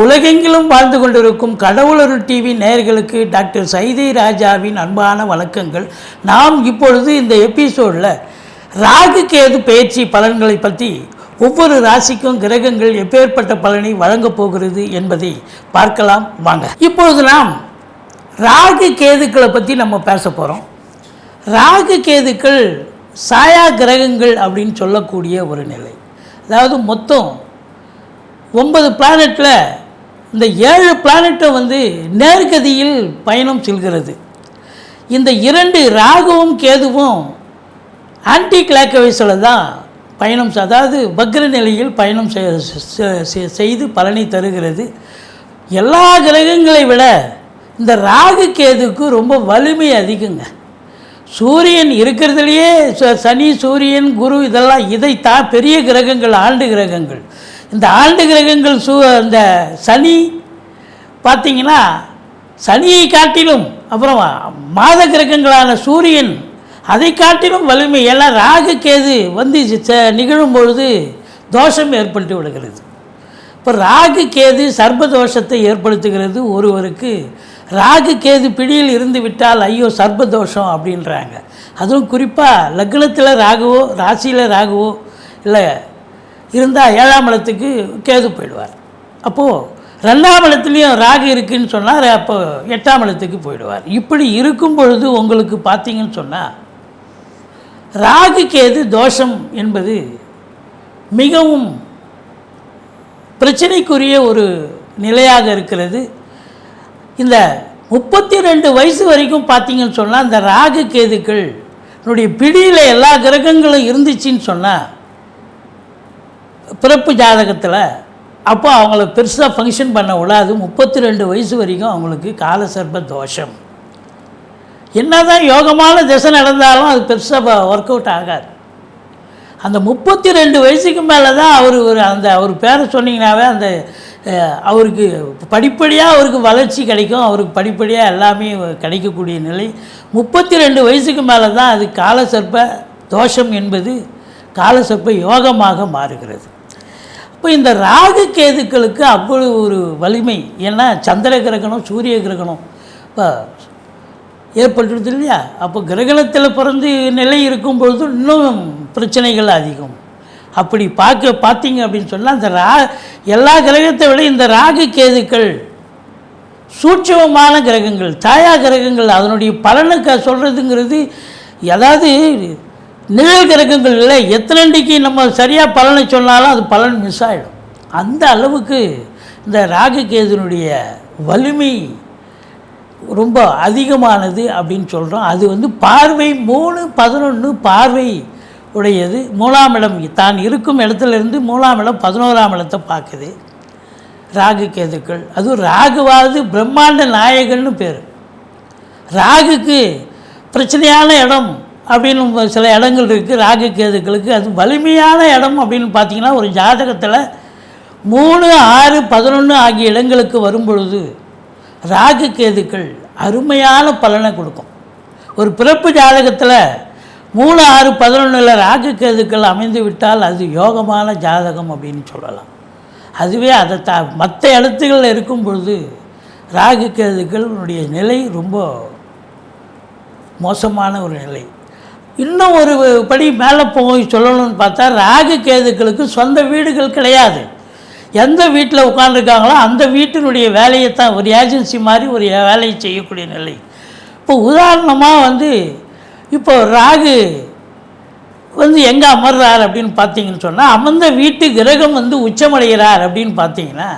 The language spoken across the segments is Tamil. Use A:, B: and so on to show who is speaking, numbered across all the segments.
A: உலகெங்கிலும் வாழ்ந்து கொண்டிருக்கும் கடவுளருள் டிவி நேயர்களுக்கு டாக்டர் சைதை ராஜாவின் அன்பான வணக்கங்கள். நாம் இப்பொழுது இந்த எபிசோடில் ராகு கேது பயிற்சி பலன்களை பற்றி ஒவ்வொரு ராசிக்கும் கிரகங்கள் எப்பேற்பட்ட பலனை வழங்கப் போகிறது என்பதை பார்க்கலாம் வாங்க. இப்பொழுது நாம் ராகு கேதுக்களை பற்றி நம்ம பேச போகிறோம் ராகு கேதுக்கள் சாயா கிரகங்கள் அப்படின்னு சொல்லக்கூடிய ஒரு நிலை. அதாவது மொத்தம் ஒன்பது பிளானட்டில் இந்த ஏழு பிளானட்டை வந்து நேர்கதியில் பயணம் செல்கிறது. இந்த இரண்டு ராகுவும் கேதுவும் ஆன்டி கிளாக்கவைஸில் தான் பயணம் அதாவது வக்ர நிலையில் பயணம் செ- செய்து பலனை தருகிறது. எல்லா கிரகங்களை விட இந்த ராகு கேதுக்கு ரொம்ப வலிமை அதிகங்க. சூரியன் இருக்கிறதுலையே ச- சனி சூரியன் குரு இதெல்லாம் இதை தா பெரிய கிரகங்கள் ஆண்டு கிரகங்கள். இந்த ஆண்டு கிரகங்கள் சூ இந்த சனி பார்த்தீங்கன்னா சனியை காட்டிலும் அப்புறம் மாத கிரகங்களான சூரியன் அதை காட்டிலும் வலிமை எல்லாம் ராகு கேது வந்து நிகழும் பொழுது தோஷம் ஏற்பட்டு விடுகிறது. இப்போ ராகு கேது சர்ப தோஷத்தை ஏற்படுத்துகிறது ஒருவருக்கு. ராகு கேது பிடியில் இருந்து விட்டால் ஐயோ சர்ப தோஷம் அப்படின்றாங்க. அதுவும் குறிப்பாக லக்னத்தில் ராகுவோ ராசியில் ராகுவோ இல்லை இருந்தால் ஏழாம் இடத்துக்கு கேது போயிடுவார். அப்போது ரெண்டாம் இடத்துலையும் ராகு இருக்குதுன்னு சொன்னால் அப்போ எட்டாம் இடத்துக்கு போயிடுவார். இப்படி இருக்கும் பொழுது உங்களுக்கு பார்த்தீங்கன்னு சொன்னால் ராகு கேது தோஷம் என்பது மிகவும் பிரச்சனைக்குரிய ஒரு நிலையாக இருக்கிறது. இந்த முப்பத்தி ரெண்டு வயசு வரைக்கும் பார்த்தீங்கன்னு சொன்னால் இந்த ராகு கேதுக்கள் என்னுடைய பிடியில் எல்லா கிரகங்களும் இருந்துச்சுன்னு சொன்னால் பிறப்பு ஜாதகத்தில் அப்போ அவங்கள பெருசாக ஃபங்க்ஷன் பண்ண விடாது முப்பத்தி ரெண்டு வயசு வரைக்கும் அவங்களுக்கு காலசர்ப தோஷம். என்னதான் யோகமான திசை நடந்தாலும் அது பெருசாக ஒர்க் அவுட் ஆகாது. அந்த முப்பத்தி ரெண்டு வயசுக்கு மேலே தான் அவர் ஒரு அந்த அவர் பேரை சொன்னீங்கன்னாவே அந்த அவருக்கு படிப்படியாக அவருக்கு வளர்ச்சி கிடைக்கும். அவருக்கு படிப்படியாக எல்லாமே கிடைக்கக்கூடிய நிலை. முப்பத்தி ரெண்டு வயசுக்கு மேலே தான் அது காலசர்ப்ப தோஷம் என்பது காலசர்ப்ப யோகமாக மாறுகிறது. இப்போ இந்த ராகு கேதுக்களுக்கு அவ்வளவு ஒரு வலிமை. ஏன்னா சந்திர கிரகணம் சூரிய கிரகணம். இப்போ ஏற்பட்டுருது இல்லையா? அப்போ கிரகணத்தில் பிறந்து நிலை இருக்கும் பொழுது இன்னும் பிரச்சனைகள் அதிகம். அப்படி பார்க்க பார்த்தீங்க அப்படின்னு சொன்னால் இந்த ரா எல்லா கிரகத்தை விட இந்த ராகு கேதுக்கள் சூட்சமமான கிரகங்கள் தாயா கிரகங்கள் அதனுடைய பலனுக்கு க சொல்கிறதுங்கிறது அதாவது நிழல் கிரகங்களில் எத்தனை எத்தனண்டிக்கு நம்ம சரியாக பலனை சொன்னாலும் அது பலன் மிஸ் ஆகிடும் அந்த அளவுக்கு இந்த ராகு கேதுனுடைய வலிமை ரொம்ப அதிகமானது அப்படின்னு சொல்கிறோம் அது வந்து பார்வை மூணு பதினொன்று பார்வை உடையது மூணாம் இடம் தான் இருக்கும் இடத்துல இருந்து மூணாம் இடம் பதினோராம் இடத்தை பார்க்குது. ராகு கேதுக்கள் அதுவும் ராகுவாவது பிரம்மாண்ட நாயகன்னு பேர். ராகுக்கு பிரச்சனையான இடம் அப்படின்னு சில இடங்கள் இருக்குது ராகு கேதுக்களுக்கு. அது வலிமையான இடம் அப்படின்னு பார்த்தீங்கன்னா ஒரு ஜாதகத்தில் மூணு ஆறு பதினொன்று ஆகிய இடங்களுக்கு வரும் பொழுது ராகு கேதுக்கள் அருமையான பலனை கொடுக்கும். ஒரு பிறப்பு ஜாதகத்தில் மூணு ஆறு பதினொன்றில் ராகு கேதுக்கள் அமைந்து விட்டால் அது யோகமான ஜாதகம் அப்படின்னு சொல்லலாம். அதுவே அதை த மற்ற இடத்துகளில் இருக்கும் பொழுது ராகு கேதுக்களுடைய நிலை ரொம்ப மோசமான ஒரு நிலை. இன்னும் ஒரு படி மேலே போய் சொல்லணும்னு பார்த்தா ராகு கேதுக்களுக்கு சொந்த வீடுகள் கிடையாது. எந்த வீட்டில் உட்காந்துருக்காங்களோ அந்த வீட்டினுடைய வேலையை தான் ஒரு ஏஜென்சி மாதிரி ஒரு வேலையை செய்யக்கூடிய நிலை. இப்போ உதாரணமாக வந்து இப்போ ராகு வந்து எங்கே அமர்றார் அப்படின்னு பார்த்தீங்கன்னு சொன்னால் அமர்ந்த வீட்டு கிரகம் வந்து உச்சமடைகிறார் அப்படின்னு பார்த்தீங்கன்னா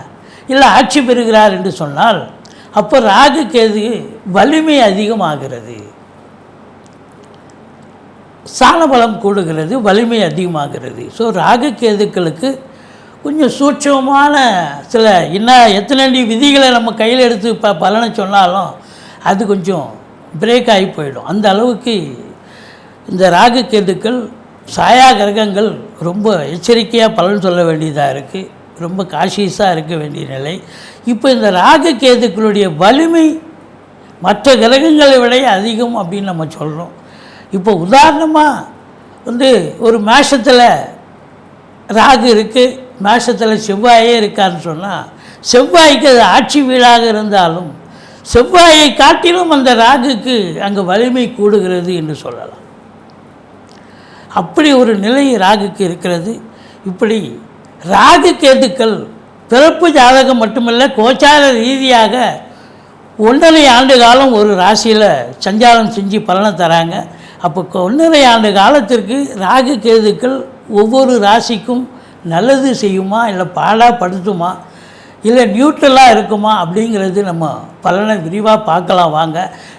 A: இல்லை ஆட்சி பெறுகிறார் என்று சொன்னால் அப்போ ராகு கேது வலிமை அதிகமாகிறது. சாணபலம் கூடுகிறது வலிமை அதிகமாகிறது. ஸோ ராகு கேதுக்களுக்கு கொஞ்சம் சூட்சமான சில என்ன எத்தனை விதிகளை நம்ம கையில் எடுத்து ப பலனை சொன்னாலும் அது கொஞ்சம் பிரேக் ஆகி போயிடும். அந்த அளவுக்கு இந்த ராகு கேதுக்கள் சாயா கிரகங்கள் ரொம்ப எச்சரிக்கையாக பலன் சொல்ல வேண்டியதாக இருக்குது ரொம்ப காஷியஸாக இருக்க வேண்டிய நிலை. இப்போ இந்த ராகு கேதுக்களுடைய வலிமை மற்ற கிரகங்களை விட அதிகம் அப்படின்னு நம்ம சொல்கிறோம் இப்போ உதாரணமாக வந்து ஒரு மேஷத்தில் ராகு இருக்குது மேஷத்தில் செவ்வாயே இருக்கான்னு சொன்னால் செவ்வாய்க்கு அது ஆட்சி வீடாக இருந்தாலும் செவ்வாயை காட்டிலும் அந்த ராகுக்கு அங்கே வலிமை கூடுகிறது என்று சொல்லலாம். அப்படி ஒரு நிலை ராகுக்கு இருக்கிறது. இப்படி ராகு கேதுக்கள் பிறப்பு ஜாதகம் மட்டுமல்ல கோச்சார ரீதியாக ஒன்றரை ஆண்டு காலம் ஒரு ராசியில் சஞ்சாரம் செஞ்சு பலனை தராங்க. அப்போ ஒன்றரை ஆண்டு காலத்திற்கு ராகு கேதுக்கள் ஒவ்வொரு ராசிக்கும் நல்லது செய்யுமா இல்லை பாடாக படுத்துமா இல்லை நியூட்ரலாக இருக்குமா அப்படிங்கிறது நம்ம பலனை விரிவாக பார்க்கலாம் வாங்க.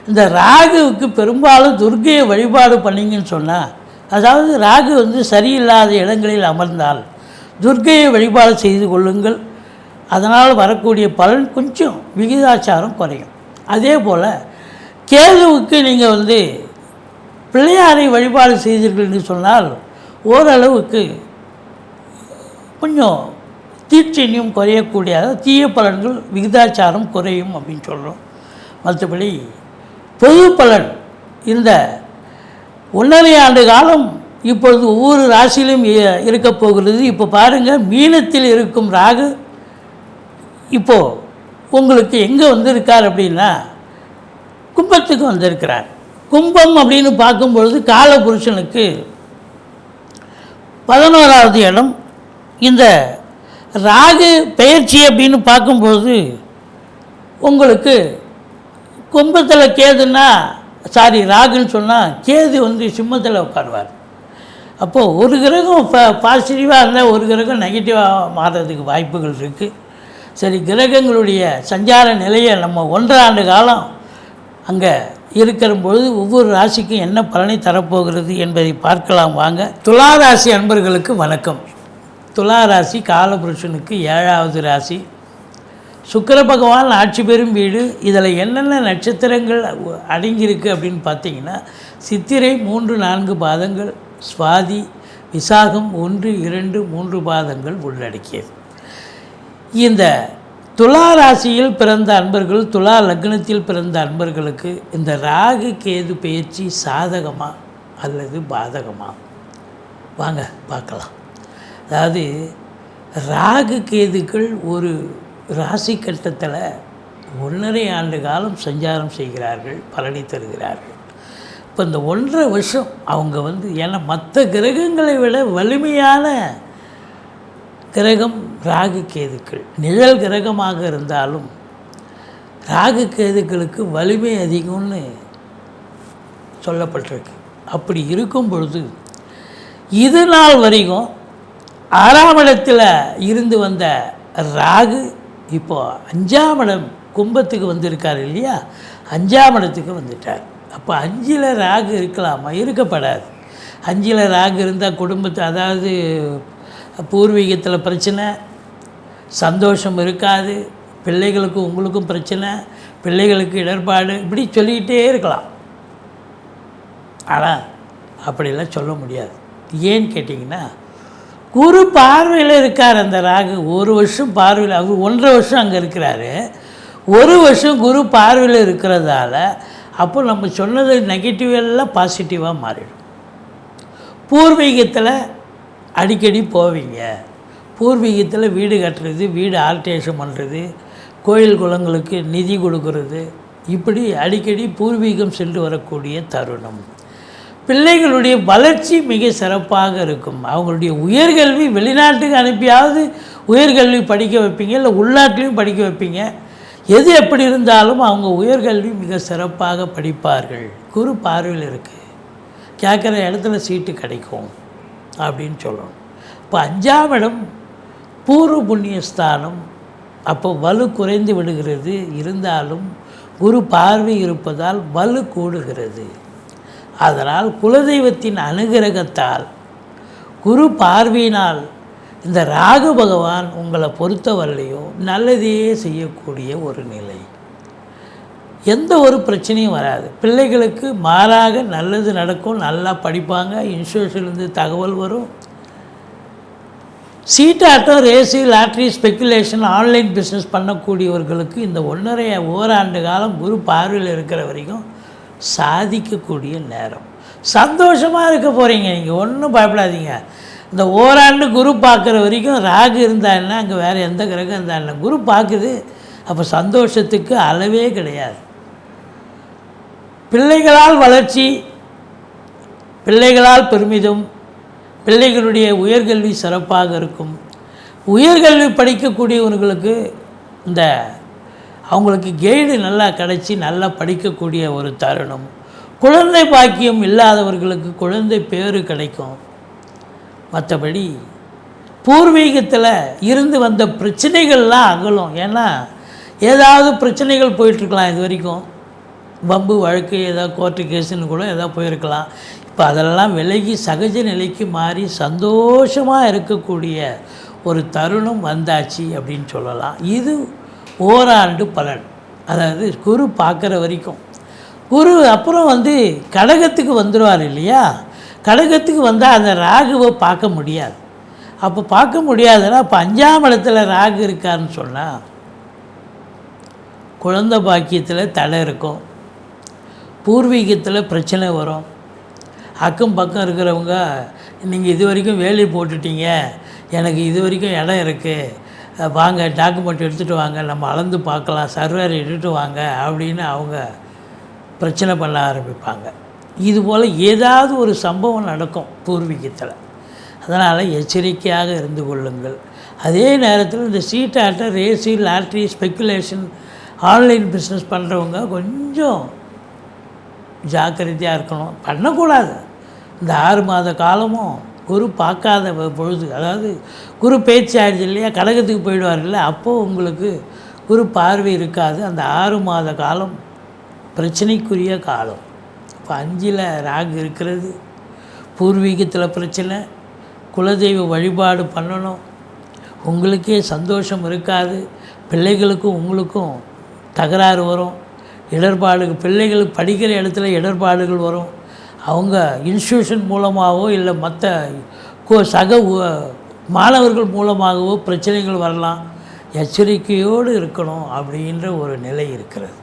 A: இந்த ராகுவுக்கு பெரும்பாலும் துர்கையை வழிபாடு பண்ணீங்கன்னு சொன்னால் அதாவது ராகு வந்து சரியில்லாத இடங்களில் அமர்ந்தால் துர்க்கையை வழிபாடு செய்து கொள்ளுங்கள். அதனால் வரக்கூடிய பலன் கொஞ்சம் விகிதாச்சாரம் குறையும். அதே போல் கேதுவுக்கு நீங்கள் வந்து பிள்ளையாரை வழிபாடு செய்தீர்கள் என்று சொன்னால் ஓரளவுக்கு கொஞ்சம் தீட்சண்யம் குறையக்கூடிய தீய பலன்கள் விகிதாச்சாரம் குறையும் அப்படின்னு சொல்கிறோம் மற்றபடி பொது பலன் இந்த ஒன்றரை ஆண்டு காலம் இப்பொழுது ஒவ்வொரு ராசியிலும் இ- இருக்கப் போகிறது. இப்போ பாருங்கள் மீனத்தில் இருக்கும் ராகு இப்போது உங்களுக்கு எங்கே வந்திருக்கார் அப்படின்னா கும்பத்துக்கு வந்திருக்கிறார். கும்பம் அப்படின்னு பார்க்கும் பொழுது காலபுருஷனுக்கு பதினோராவது இடம். இந்த ராகு பெயர்ச்சி அப்படின்னு பார்க்கும்பொழுது உங்களுக்கு கும்பத்தில் கேதுன்னா சாரி ராகுன்னு சொன்னால் கேது வந்து சிம்மத்தில் உட்காருவார். அப்போது ஒரு கிரகம் ப பாசிட்டிவாக இருந்தால் ஒரு கிரகம் நெகட்டிவாக மாறுறதுக்கு வாய்ப்புகள் இருக்குது சரி கிரகங்களுடைய சஞ்சார நிலையை நம்ம ஒன்றரை ஆண்டு காலம் அங்கே இருக்கிற பொழுது ஒவ்வொரு ராசிக்கும் என்ன பலனை தரப்போகிறது என்பதை பார்க்கலாம் வாங்க. துலா ராசி அன்பர்களுக்கு வணக்கம். துலா ராசி காலபுருஷனுக்கு ஏழாவது ராசி. சுக்கர பகவான் ஆட்சி பெறும் வீடு. இதில் என்னென்ன நட்சத்திரங்கள் அடங்கியிருக்கு அப்படின்னு பார்த்தீங்கன்னா சித்திரை மூன்று நான்கு பாதங்கள் சுவாதி விசாகம் ஒன்று இரண்டு மூன்று பாதங்கள் உள்ளடக்கியது. இந்த துலா ராசியில் பிறந்த அன்பர்கள் துலா லக்னத்தில் பிறந்த அன்பர்களுக்கு இந்த ராகு கேது பயிற்சி சாதகமா அல்லது பாதகமா? வாங்க பார்க்கலாம். அதாவது ராகு கேதுக்கள் ஒரு ராசி கட்டத்தில் ஒன்றரை ஆண்டு காலம் சஞ்சாரம் செய்கிறார்கள் பலனை தருகிறார்கள். இப்போ இந்த ஒன்றரை வருஷம் அவங்க வந்து ஏன்னா மற்ற கிரகங்களை விட வலிமையான கிரகம் ராகு கேதுக்கள். நிழல் கிரகமாக இருந்தாலும் ராகு கேதுக்களுக்கு வலிமை அதிகம்னு சொல்லப்பட்டிருக்கு. அப்படி இருக்கும் பொழுது இது நாள் வரைக்கும் ஆறாம் இடத்தில் இருந்து வந்த ராகு இப்போ அஞ்சாம் இடம் கும்பத்துக்கு வந்திருக்கார் இல்லையா? அஞ்சாம் இடத்துக்கு வந்துட்டார். அப்போ அஞ்சில் ராகு இருக்கலாமா? இருக்கப்படாது. அஞ்சில் ராகு இருந்தால் குடும்பத்தை அதாவது பூர்வீகத்தில் பிரச்சனை சந்தோஷம் இருக்காது பிள்ளைகளுக்கும் உங்களுக்கும் பிரச்சனை பிள்ளைகளுக்கு இடர்பாடு இப்படி சொல்லிக்கிட்டே இருக்கலாம். ஆனால் அப்படிலாம் சொல்ல முடியாது. ஏன்னு கேட்டிங்கன்னா குரு பார்வையில் இருக்கார் அந்த ராகு. ஒரு வருஷம் பார்வையில் அவர் ஒன்றரை வருஷம் அங்கே இருக்கிறாரு. ஒரு வருஷம் குரு பார்வையில் இருக்கிறதால அப்போ நம்ம சொன்னது நெகட்டிவ் எல்லாம் பாசிட்டிவாக மாறிடும். பூர்வீகத்தில் அடிக்கடி போவீங்க. பூர்வீகத்தில் வீடு கட்டுறது வீடு ஆல்ட்ரேஷன் பண்ணுறது கோயில் குளங்களுக்கு நிதி கொடுக்கறது இப்படி அடிக்கடி பூர்வீகம் சென்று வரக்கூடிய தருணம். பிள்ளைகளுடைய வளர்ச்சி மிக சிறப்பாக இருக்கும். அவங்களுடைய உயர்கல்வி வெளிநாட்டுக்கு அனுப்பியாவது உயர்கல்வி படிக்க வைப்பீங்க இல்லை உள்நாட்டிலையும் படிக்க வைப்பீங்க. எது எப்படி இருந்தாலும் அவங்க உயர்கல்வி மிக சிறப்பாக படிப்பார்கள். குறு பார்வையில் இருக்குது கேட்குற இடத்துல சீட்டு கிடைக்கும். அப்படின்னு சொல்லணும். இப்போ அஞ்சாம் இடம் பூர்வ புண்ணிய ஸ்தானம் அப்போ வலு குறைந்து விடுகிறது. இருந்தாலும் குரு பார்வை இருப்பதால் வலு கூடுகிறது. அதனால் குலதெய்வத்தின் அனுகிரகத்தால் குரு பார்வையினால் இந்த ராகு பகவான் உங்களை பொறுத்தவரையிலையும் நல்லதே செய்யக்கூடிய ஒரு நிலை. எந்த ஒரு பிரச்சனையும் வராது. பிள்ளைகளுக்கு மாறாக நல்லது நடக்கும் நல்லா படிப்பாங்க இன்சூரன்ஸ்லேருந்து தகவல் வரும். சீட்டாட்டம் race lottery speculation online business பண்ணக்கூடியவர்களுக்கு இந்த ஒன்றரை ஓராண்டு காலம் குரு பார்வையில் இருக்கிற வரைக்கும் சாதிக்கக்கூடிய நேரம். சந்தோஷமாக இருக்க போகிறீங்க நீங்கள் ஒன்றும் பயப்படாதீங்க. இந்த ஓராண்டு குரு பார்க்குற வரைக்கும் ராகு இருந்தாருன்னா அங்கே வேறு எந்த கிரகம் இருந்தாருன்னா குரு பார்க்குது அப்போ சந்தோஷத்துக்கு அளவே கிடையாது. பிள்ளைகளால் வளர்ச்சி பிள்ளைகளால் பெருமிதம் பிள்ளைகளுடைய உயர்கல்வி சிறப்பாக இருக்கும். உயர்கல்வி படிக்கக்கூடியவர்களுக்கு இந்த அவங்களுக்கு கைடு நல்லா கிடச்சி நல்லா படிக்கக்கூடிய ஒரு தருணம். குழந்தை பாக்கியம் இல்லாதவர்களுக்கு குழந்தை பேறு கிடைக்கும். மற்றபடி பூர்வீகத்தில் இருந்து வந்த பிரச்சனைகள்லாம் அகலும். ஏன்னா ஏதாவது பிரச்சனைகள் போயிட்டுருக்கலாம் இது வரைக்கும். வம்பு வழக்கு ஏதாவது கோர்ட்டு கேஸுன்னு கூட ஏதாவது போயிருக்கலாம். இப்போ அதெல்லாம் விலகி சகஜ நிலைக்கு மாறி சந்தோஷமாக இருக்கக்கூடிய ஒரு தருணம் வந்தாச்சு அப்படின்னு சொல்லலாம். இது ஓராண்டு பலன். அதாவது குரு பார்க்குற வரைக்கும். குரு அப்புறம் வந்து கடகத்துக்கு வந்துடுவார் இல்லையா? கடகத்துக்கு வந்தால் அந்த ராகுவை பார்க்க முடியாது. அப்போ பார்க்க முடியாதுன்னா அப்போ அஞ்சாம் இடத்துல ராகு இருக்காருன்னு சொன்னால் குழந்தை பாக்கியத்தில் தடை இருக்கும். பூர்வீகத்தில் பிரச்சனை வரும். அக்கம் பக்கம் இருக்கிறவங்க நீங்கள் இது வரைக்கும் வேலி போட்டுட்டீங்க. எனக்கு இது வரைக்கும் இடம் இருக்குது வாங்க டாக்குமெண்ட் எடுத்துகிட்டு வாங்க. நம்ம அளந்து பார்க்கலாம். சர்வேர் எடுத்துகிட்டு வாங்க. அப்படின்னு அவங்க பிரச்சனை பண்ண ஆரம்பிப்பாங்க. இது போல் ஏதாவது ஒரு சம்பவம் நடக்கும் பூர்வீகத்தில். அதனால் எச்சரிக்கையாக இருந்து கொள்ளுங்கள். அதே நேரத்தில் இந்த சீட்டாட்டம் race lottery speculation online business பண்ணுறவங்க கொஞ்சம் ஜாக்கிரதையாக இருக்கணும். பண்ணக்கூடாது. இந்த ஆறு மாத காலமும் குரு பார்க்காத பொழுது அதாவது குரு பேச்சு ஆயிடுச்சு இல்லையா கடகத்துக்கு போயிடுவார்ல அப்போது உங்களுக்கு குரு பார்வை இருக்காது. அந்த ஆறு மாத காலம் பிரச்சனைக்குரிய காலம். இப்போ அஞ்சில் ராகு இருக்கிறது. பூர்வீகத்தில் பிரச்சனை. குலதெய்வ வழிபாடு பண்ணணும். உங்களுக்கே சந்தோஷம் இருக்காது. பிள்ளைகளுக்கும் உங்களுக்கும் தகராறு வரும். இடர்பாடுகள் பிள்ளைகளுக்கு படிக்கிற இடத்துல இடர்பாடுகள் வரும். அவங்க இன்ஸ்டியூஷன் மூலமாகவோ இல்லை மற்ற கோ- சக உ- மாணவர்கள் மூலமாகவோ பிரச்சனைகள் வரலாம். எச்சரிக்கையோடு இருக்கணும் அப்படின்ற ஒரு நிலை இருக்கிறது.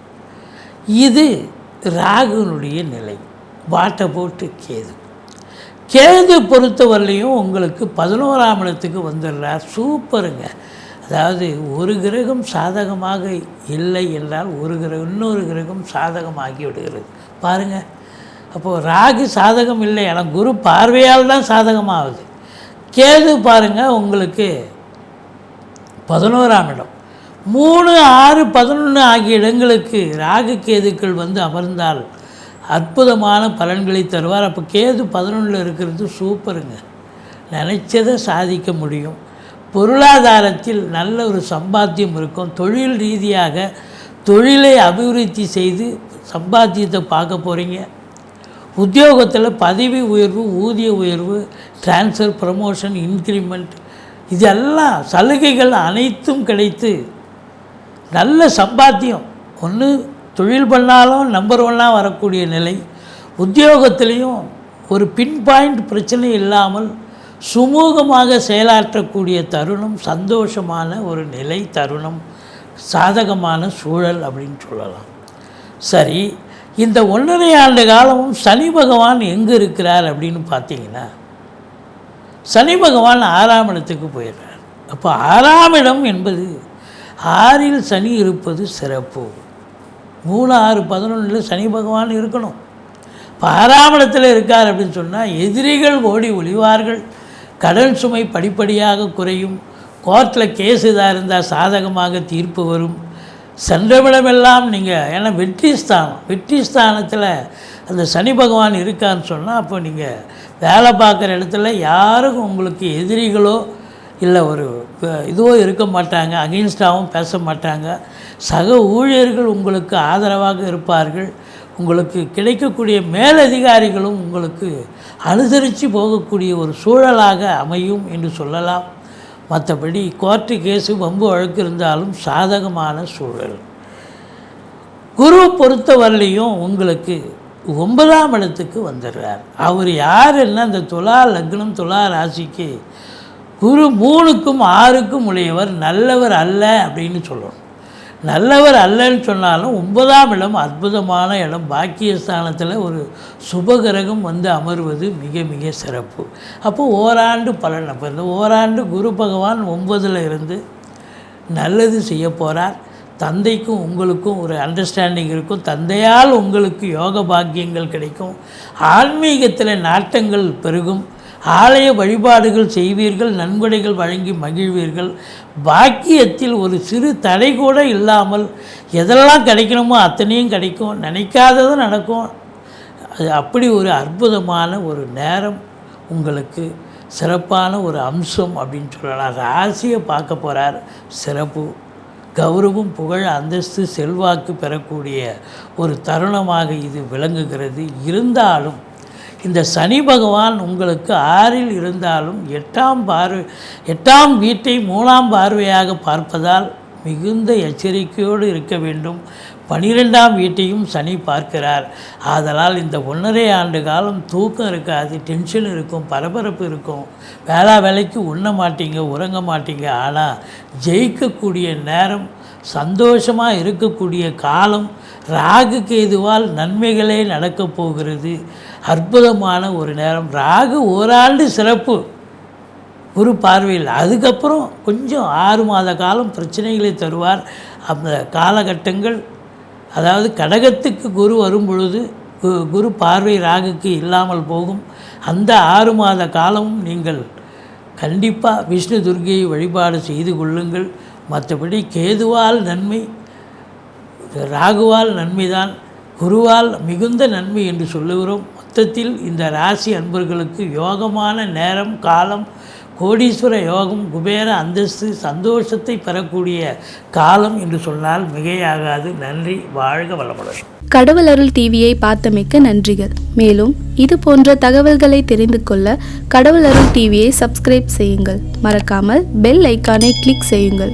A: இது ராகுனுடைய நிலை. வாட்டை போட்டு கேது. கேது பொறுத்தவரையிலையும் உங்களுக்கு பதினோராம் இடத்துக்கு வந்துடுறார். சூப்பருங்க. அதாவது ஒரு கிரகம் சாதகமாக இல்லை என்றால் ஒரு கிரகம் இன்னொரு கிரகம் சாதகமாகி விடுகிறது. பாருங்கள் அப்போது ராகு சாதகம் இல்லை ஆனால் குரு பார்வையால் தான் சாதகமாகுது கேது பாருங்கள் உங்களுக்கு பதினோராம் இடம். மூணு ஆறு பதினொன்று ஆகிய இடங்களுக்கு ராகு கேதுக்கள் வந்து அமர்ந்தால் அற்புதமான பலன்களை தருவார். அப்போ கேது பதினொன்றில் இருக்கிறது சூப்பருங்க. நினச்சதை சாதிக்க முடியும். பொருளாதாரத்தில் நல்ல ஒரு சம்பாத்தியம் இருக்கும். தொழில் ரீதியாக தொழிலை அபிவிருத்தி செய்து சம்பாத்தியத்தை பார்க்க போகிறீங்க உத்தியோகத்தில் பதவி உயர்வு ஊதிய உயர்வு ட்ரான்ஸ்ஃபர் ப்ரமோஷன் இன்க்ரிமெண்ட் இதெல்லாம் சலுகைகள் அனைத்தும் கிடைத்து நல்ல சம்பாத்தியம். ஒன்று தொழில் பண்ணாலும் நம்பர் ஒன்னாக வரக்கூடிய நிலை. உத்தியோகத்திலையும் ஒரு பின் பாயிண்ட் பிரச்சனை இல்லாமல் சுமூகமாக செயலாற்றக்கூடிய தருணம் சந்தோஷமான ஒரு நிலை தருணம் சாதகமான சூழல் அப்படின்னு சொல்லலாம். சரி இந்த ஒன்றரை ஆண்டு காலமும் சனி பகவான் எங்கே இருக்கிறார் அப்படின்னு பார்த்தீங்கன்னா சனி பகவான் ஆறாம் இடத்துக்கு போயிடுறார். அப்போ ஆறாம் இடம் என்பது ஆறில் சனி இருப்பது சிறப்பு. மூணு ஆறு பதினொன்றில் சனி பகவான் இருக்கணும். இப்போ ஆறாம் இடத்துல இருக்கார் அப்படின்னு சொன்னால் எதிரிகள் ஓடி ஒளிவார்கள். கடன் சுமை படிப்படியாக குறையும். கோர்ட்டில் கேஸ் இதாக இருந்தால் சாதகமாக தீர்ப்பு வரும். சென்றவிடமெல்லாம் நீங்கள் ஏன்னா வெற்றி ஸ்தானம் வெற்றி ஸ்தானத்தில் அந்த சனி பகவான் இருக்கான்னு சொன்னால் அப்போ நீங்கள் வேலை பார்க்குற இடத்துல யாரும் உங்களுக்கு எதிரிகளோ இல்லை ஒரு இதுவோ இருக்க மாட்டாங்க அகெயின்ஸ்டாகவும் பேச மாட்டாங்க. சக ஊழியர்கள் உங்களுக்கு ஆதரவாக இருப்பார்கள். உங்களுக்கு கிடைக்கக்கூடிய மேலதிகாரிகளும் உங்களுக்கு அனுசரித்து போகக்கூடிய ஒரு சூழலாக அமையும் என்று சொல்லலாம். மற்றபடி கோர்ட்டு கேஸு வம்பு வழக்கு இருந்தாலும் சாதகமான சூழல். குரு பொறுத்தவரையிலையும் உங்களுக்கு ஒன்பதாம் இடத்துக்கு வந்துடுறார். அவர் யாருன்னா அந்த துலா லக்னம் துலா ராசிக்கு குரு மூணுக்கும் ஆறுக்கும் உடையவர் நல்லவர் அல்ல அப்படின்னு சொல்லணும். நல்லவர் அல்லன்னு சொன்னாலும் ஒன்பதாம் இடம் அற்புதமான இடம். பாக்கியஸ்தானத்தில் ஒரு சுபகிரகம் வந்து அமர்வது மிக மிக சிறப்பு. அப்போது ஓராண்டு பலன். அப்போ இந்த ஓராண்டு குரு பகவான் ஒன்பதில் இருந்து நல்லது செய்ய போகிறார் தந்தைக்கும் உங்களுக்கும் ஒரு அண்டர்ஸ்டாண்டிங் இருக்கும். தந்தையால் உங்களுக்கு யோக பாக்கியங்கள் கிடைக்கும். ஆன்மீகத்தில் நாட்டங்கள் பெருகும். ஆலய வழிபாடுகள் செய்வீர்கள் நன்கொடைகள் வழங்கி மகிழ்வீர்கள். பாக்கியத்தில் ஒரு சிறு தடை கூட இல்லாமல் எதெல்லாம் கிடைக்கணுமோ அத்தனையும் கிடைக்கும். நினைக்காததும் நடக்கும். அது அப்படி ஒரு அற்புதமான ஒரு நேரம் உங்களுக்கு சிறப்பான ஒரு அம்சம் அப்படின்னு சொல்லலாம். ராசியை பார்க்க போகிறார் சிறப்பு. கௌரவம் புகழ் அந்தஸ்து செல்வாக்கு பெறக்கூடிய ஒரு தருணமாக இது விளங்குகிறது. இருந்தாலும் இந்த சனி பகவான் உங்களுக்கு ஆறில் இருந்தாலும் எட்டாம் பார்வை எட்டாம் வீட்டை மூணாம் பார்வையாக பார்ப்பதால் மிகுந்த எச்சரிக்கையோடு இருக்க வேண்டும். பனிரெண்டாம் வீட்டையும் சனி பார்க்கிறார். ஆதலால் இந்த ஒன்றரை ஆண்டு காலம் தூக்கம் இருக்காது டென்ஷன் இருக்கும் பரபரப்பு இருக்கும். வேளா வேலைக்கு உண்ண மாட்டீங்க உறங்க மாட்டீங்க. ஆனால் ஜெயிக்கக்கூடிய நேரம் சந்தோஷமாக இருக்கக்கூடிய காலம் ராகு கேதுவால் நன்மைகளே நடக்கப் போகிறது. அற்புதமான ஒரு நேரம். ராகு ஓராண்டு சிறப்பு. குரு பார்வையில். அதுக்கப்புறம் கொஞ்சம் ஆறு மாத காலம் பிரச்சனைகளை தருவார். அந்த காலகட்டங்கள் அதாவது கடகத்துக்கு குரு வரும் பொழுது கு- குரு பார்வை ராகுக்கு இல்லாமல் போகும். அந்த ஆறு மாத காலமும் நீங்கள் கண்டிப்பாக விஷ்ணு துர்க்கையை வழிபாடு செய்து கொள்ளுங்கள். மற்றபடி கேதுவால் நன்மை ராகுவால் நன்மைதான் குருவால் மிகுந்த நன்மை என்று சொல்லுகிறோம். மொத்தத்தில் இந்த ராசி அன்பர்களுக்கு யோகமான நேரம் காலம் கோடீஸ்வர யோகம் குபேர அந்தஸ்து சந்தோஷத்தை பெறக்கூடிய காலம் என்று சொன்னால் மிகையாகாது. நன்றி வாழ்க வளமுடன்.
B: கடவுள் அருள் டிவியை பார்த்தமைக்க நன்றிகள். மேலும் இது போன்ற தகவல்களை தெரிந்து கொள்ள கடவுள் அருள் டிவியை சப்ஸ்கிரைப் செய்யுங்கள். மறக்காமல் பெல் ஐக்கானை கிளிக் செய்யுங்கள்.